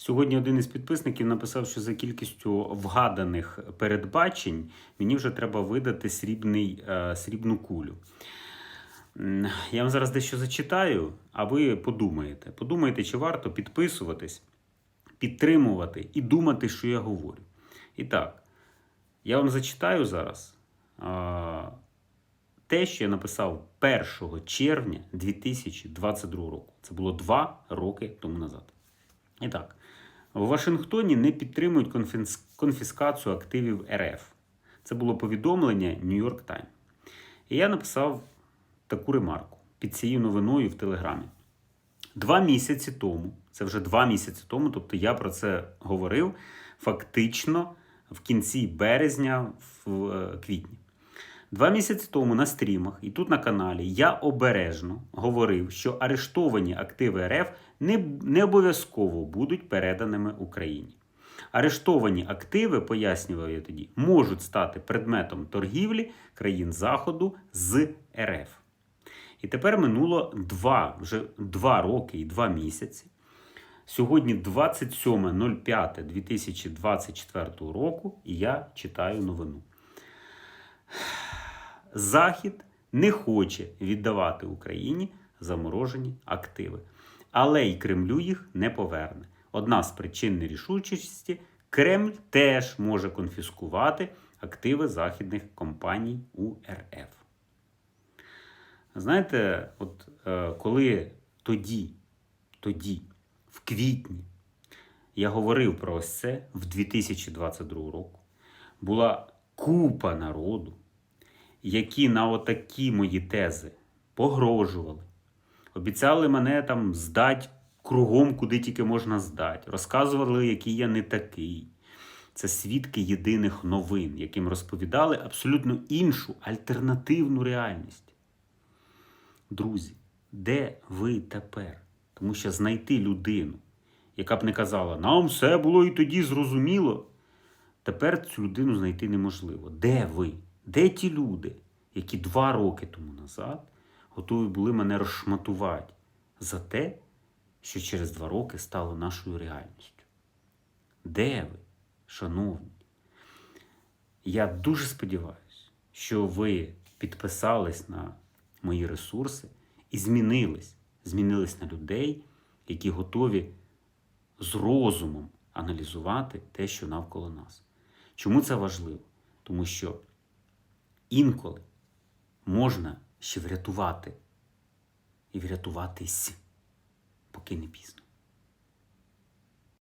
Сьогодні один із підписників написав, що за кількістю вгаданих передбачень мені вже треба видати срібний, е, срібну кулю. Я вам зараз дещо зачитаю, а ви подумаєте. Подумайте, чи варто підписуватись, підтримувати і думати, що я говорю. І так, я вам зачитаю зараз те, що я написав 1 червня 2022 року. Це було два роки тому назад. І так, в Вашингтоні не підтримують конфіс- конфіскацію активів РФ. Це було повідомлення New York Times. І я написав таку ремарку під цією новиною в Телеграмі. Два місяці тому, це вже два місяці тому, тобто я про це говорив фактично в кінці березня, в е, квітні. Два місяці тому на стрімах і тут на каналі я обережно говорив, що арештовані активи РФ не, не обов'язково будуть переданими Україні. Арештовані активи, пояснював я тоді, можуть стати предметом торгівлі країн Заходу з РФ. І тепер минуло два, вже два роки і два місяці. Сьогодні 27.05.2024 року, і я читаю новину. Захід не хоче віддавати Україні заморожені активи, але й Кремлю їх не поверне. Одна з причин нерішучості Кремль теж може конфіскувати активи західних компаній у РФ. Знаєте, от е, коли тоді, тоді, в квітні, я говорив про ось це в 2022 року, була купа народу, які на отакі мої тези погрожували, обіцяли мене там здати кругом, куди тільки можна здати, розказували, який я не такий. Це свідки єдиних новин, яким розповідали абсолютно іншу альтернативну реальність. Друзі, де ви тепер? Тому що знайти людину, яка б не казала, нам все було і тоді зрозуміло. Тепер цю людину знайти неможливо. Де ви? Де ті люди, які два роки тому назад готові були мене розшматувати за те, що через два роки стало нашою реальністю? Де ви, шановні? Я дуже сподіваюся, що ви підписались на мої ресурси і змінились. Змінились на людей, які готові з розумом аналізувати те, що навколо нас. Чому це важливо? Тому що інколи можна ще врятувати і врятуватись, поки не пізно.